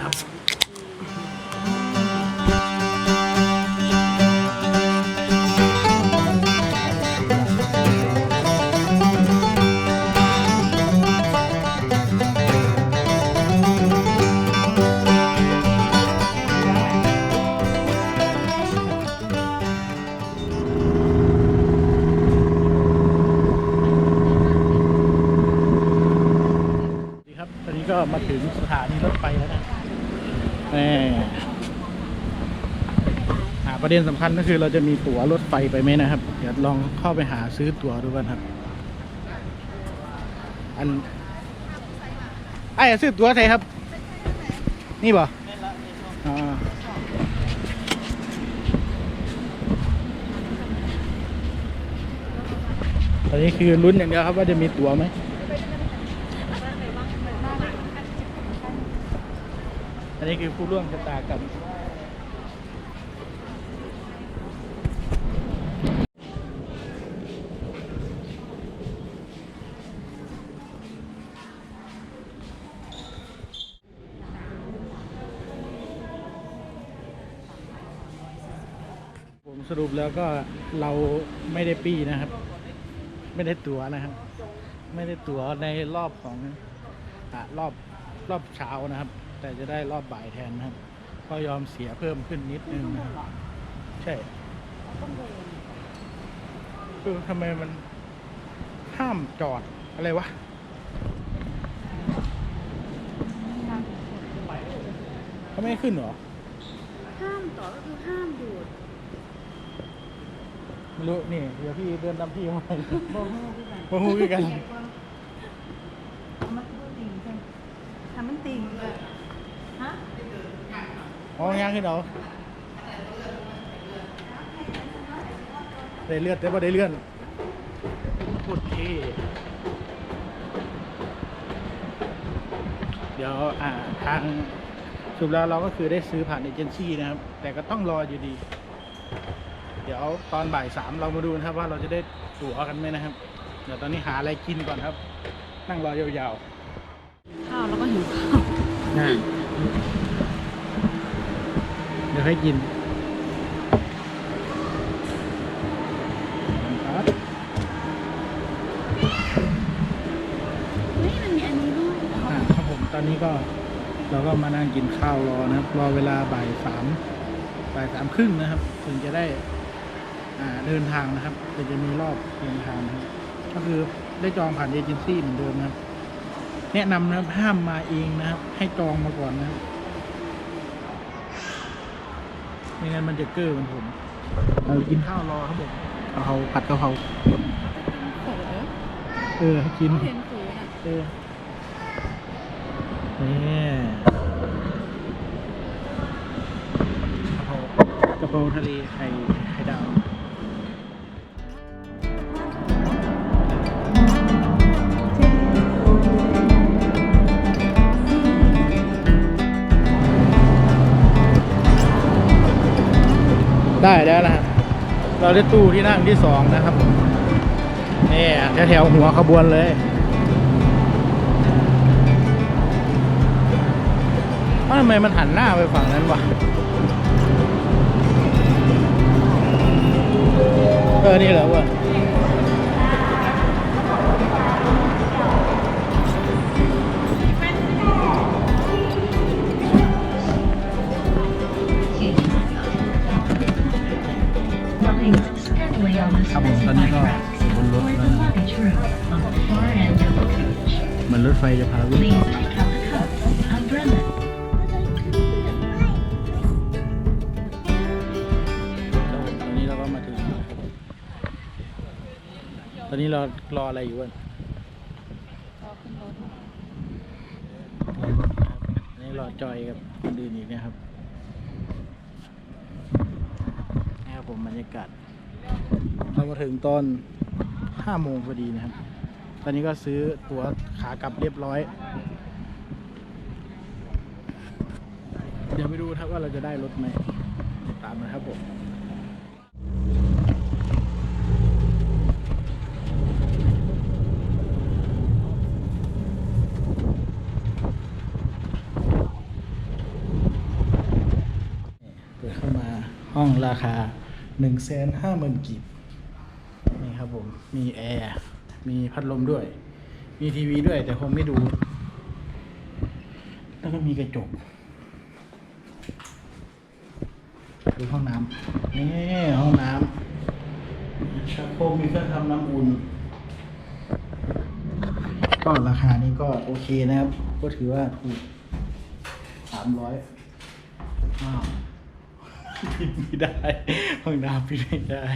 ครับสวัสดีครับตอนนี้ก็มาถึงสถานีรถไฟแล้ว นะแหาประเด็นสำคัญก็คือเราจะมีตั๋วรถไฟไปไหมนะครับ เดี๋ยวลองเข้าไปหาซื้อตั๋วดูกันครับ อันไอ้ซื้อตั๋วไทยครับ นี่บ่อ่าตอนนี้คือลุ้นอย่างเดียวครับว่าจะมีตั๋วไหม นนี้คือผู้ร่วมชะตากรรมสรุปแล้วก็เราไม่ได้ปี้นะครับ ไม่ได้ตั๋วนะครับ ไม่ได้ตั๋วในรอบของอรอบรอบเช้านะครับ แต่จะได้รอบบ่ายแทนนะครับก็ยอมเสียเพิ่มขึ้นนิดนึงนะครับใช่คือทำไมมันห้ามจอดอะไรวะเขาไม่ให้ขึ้นเหรอ ห้ามต่อก็คือห้ามหยุดไม่รู้นี่ เดี๋ยวพี่เดินนำพี่มาโบฮู้คือกันโอ้โหคือกัน เอามันคือติ่งใช่ไหมทำมันติ่งเลยฮะ อ๋อย่างขึ้นเอาได้เลือดแต่ว่าได้เลื่อนพูดที่เดี๋ยวอ่าทางสรุดแล้วเราก็คือได้ซื้อผ่านเอเจนซี่นะครับ แต่ก็ต้องรออยู่ดี เดี๋ยวตอนบ่ายสามเรามาดูนะครับว่าเราจะได้ตั๋วกันไหมนะครับ เดี๋ยวตอนนี้หาอะไรกินก่อนครับ นั่งรอยาวข้าวแล้วก็หิวข้าว ๆนะเดี๋ยวให้กินครับเฮ้ยมันมีอันนี้ด้วยอ่าครับผมตอนนี้ก็เราก็มานั่งกินข้าวรอนะครับรอเวลาบ่ายสามบ่ายสามครึ่งนะครับ ถึงจะได้อ่าเดินทางนะครับถึงจะมีรอบเดินทางนะครับก็คือได้จองผ่านเอเจนซี่เหมือนเดิมนะครับ แนะนำนะครับห้ามมาเองนะครับ ให้จองมาก่อนนะครับ ไม่งั้นมันจะเก้อเหมือนผมเรากินข้าวรอครับผมกะเพราผัดกะเพราเผลอเออให้กินเห็นเผลอน่ะเออนี่กะเพรากะเพราทะเลไข่ไข่ดาว ได้แล้วนะครับเราได้ตู้ที่นั่งที่สองนะครับนี่แถวๆหัวขบวนเลยทำไมมันหันหน้าไปฝั่งนั้นวะเออนี่เหรอวะ ครับผมตอนนี้ก็อยู่บนรถแล้วนะเหมือนรถไฟจะพาวิ่งต่อครับผมตอนนี้เราก็มาถึงตอนนี้เรารออะไรอยู่วะรอขึ้นรถอันนี้รอจอยกับคนอื่นอีกนะครับนี่ครับผมบรรยากาศ เรามาถึงตอนห้าโมงพอดีนะครับ ตอนนี้ก็ซื้อตั๋วขากลับเรียบร้อย เดี๋ยวไปดูครับว่าเราจะได้รถไหมตามนะครับผมเปิดเข้ามาห้องราคา1หมื่นกีบ นี่ครับผม มีแอร์ มีพัดลมด้วย มีทีวีด้วยแต่คงไม่ดู แล้วก็มีกระจก ดูห้องน้ำนี่ห้องน้ำชักโครกมีเครื่องทำน้ำอุ่น ก็ราคานี้ก็โอเคนะครับ ก็ถือว่าถูกสามร้อยอ้าวปิดไม่ได้ ห้องน้ำปิดไม่ได้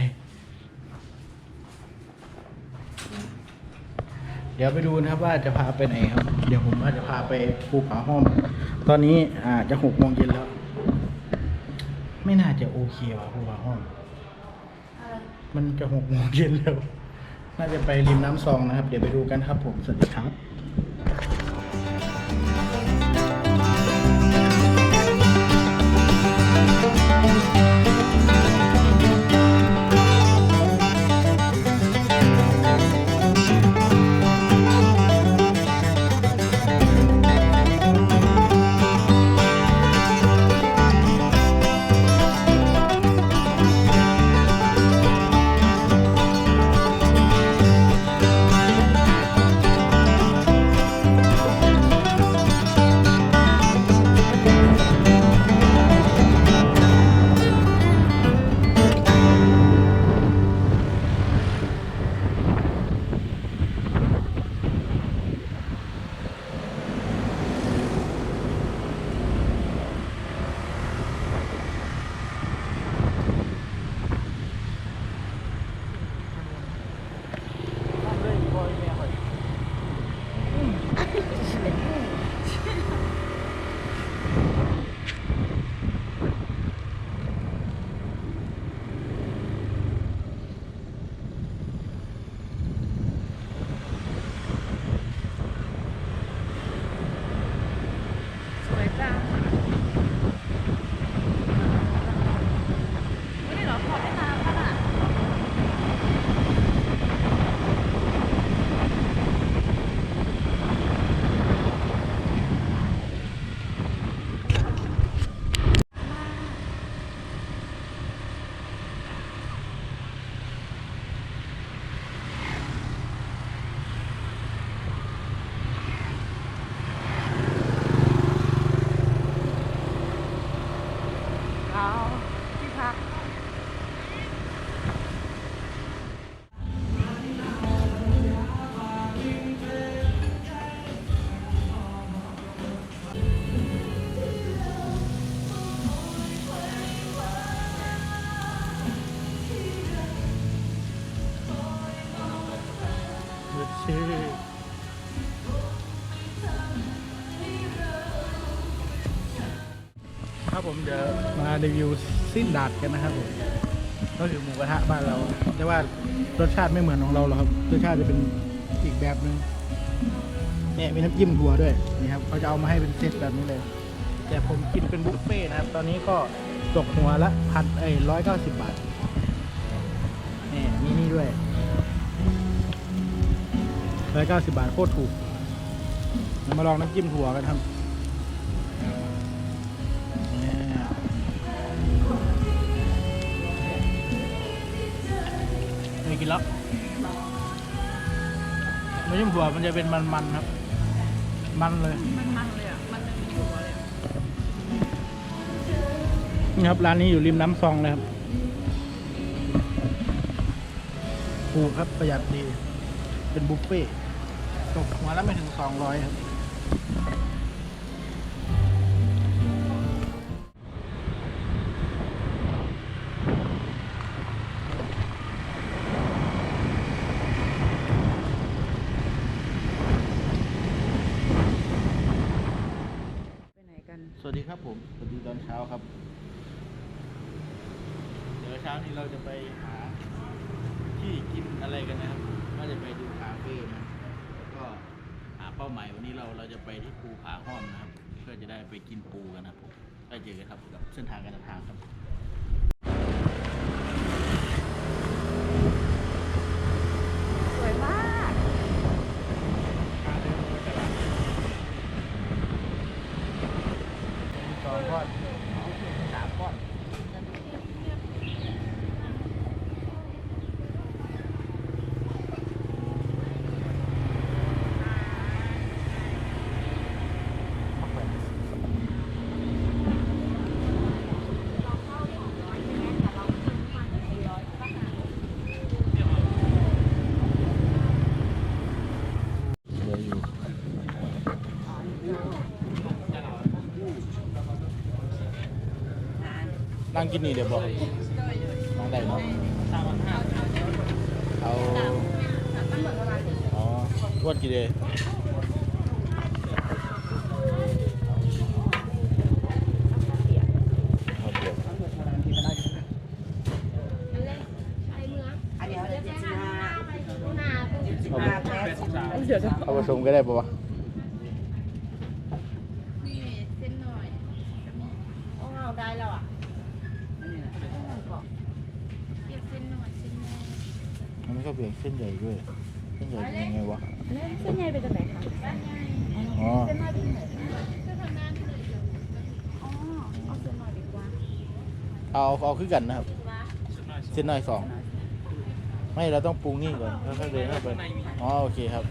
ดี๋ยวไปดูนะครับว่าจะพาไปไหนครับ เดี๋ยวผมว่าจะพาไปภูผาห้อม ตอนนี้อ่าจะหกโมงเย็นแล้ว ไม่น่าจะโอเคว่ะภูผาห้อม มันจะหกโมงเย็นแล้ว น่าจะไปริมน้ำซองนะครับ เดี๋ยวไปดูกันครับผม สวัสดีครับ ครับผมเดี๋ยวมารีวิวสิ้นดาดกันนะครับผมก็คือหมูกระทะบ้านเรา แต่ว่ารสชาติไม่เหมือนของเราหรอกครับรสชาติจะเป็นอีกแบบหนึงเนี่ยมีน้ำจิ้มถั่วด้วยนี่ครับเขาจะเอามาให้เป็นเซตแบบนี้เลย แต่ผมกินเป็นบุฟเฟ่นะครับ ตอนนี้ก็ตกหัวละพันเอ้ยร้อยเก้าสิบบาทนี่มีนี่ด้วยร้อยเก้าสิบาทโคตรถูกมาลองน้ำจิ้มถั่วกันครับ กินแล้วน้ำจิ้มถั่วมันจะเป็นมันๆครับ มันเลย มันมันเลยอะ มันเป็นถั่วเลยนี่ครับ ร้านนี้อยู่ริมน้ำซองเลยครับถูกครับประหยัดดี เป็นบุฟเฟ่ต์ตกหัวแล้วไม่ถึงสองร้อยครับ กัน สวัสดีครับผมสวัสดีตอนเช้าครับ เดี๋ยวเช้านี้เราจะไปหาที่กินอะไรกันนะครับก็จะไปดูคาเฟ่นะแล้วก็หาเป้าหมายวันนี้เราเราจะไปที่ภูผาห้อมนะครับเพื่อจะได้ไปกินปูกันนะครับผมได้เจอกันครับกับเส้นทางการเดินทางครับ สวยมาก สองก้อนสามก้อน เงียบ นั่งกินนี่เดี๋ยวบอกนั่งได้เนาะเอาอ๋อทวดกี่เดย์เอาเดี๋ยวอันเดียวเดเอามาแป๊บเอาผสมก็ได้ปะวะ เอาได้แล้วอะ มันไม่ชอบ เปลี่ยนเส้นใหญ่ด้วย เส้นใหญ่เป็นยังไงวะ เส้นใหญ่ไปจากไหนคะอ๋อเส้นน้อยไปไหนอ๋อเอาเส้นน้อยดีกว่าเอาเอาคือกันนะครับ เส้นน้อยสอง ไม่เราต้องปรุงนี่ก่อนค่อยๆเดินเข้าไปอ๋อโอเคครับ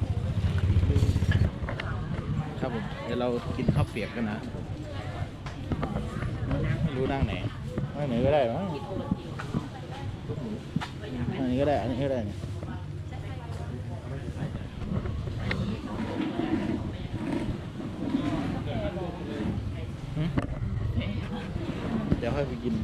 ครับผมเดี๋ยวเรากินข้าวเปียกกันนะไม่รู้นั่งไหนนั่งไหนก็ได้มั้งอันนี้ก็ได้ อันนี้ก็ได้เนี่ยหึเดี๋ยวค่อยไปกิน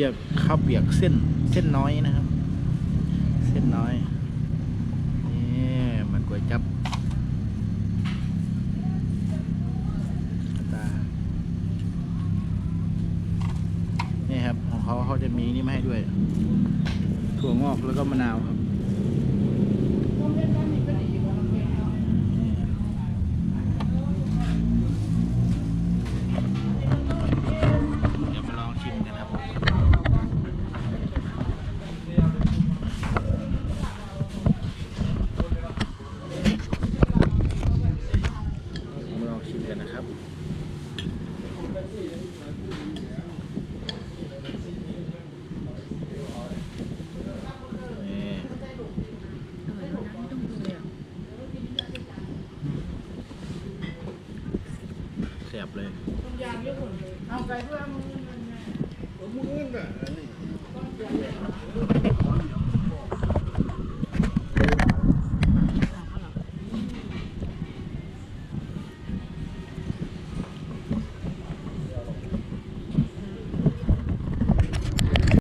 เรียกข้าวเปียกเส้นเส้นน้อยนะครับ เส้นน้อยนี่มันก๋วยจับตานี่ครับของเขาเขาจะมีนี่มาให้ด้วย ถั่วงอกแล้วก็มะนาวครับ เลยเอาไปด้วยมือเงินไงมือเงินอะ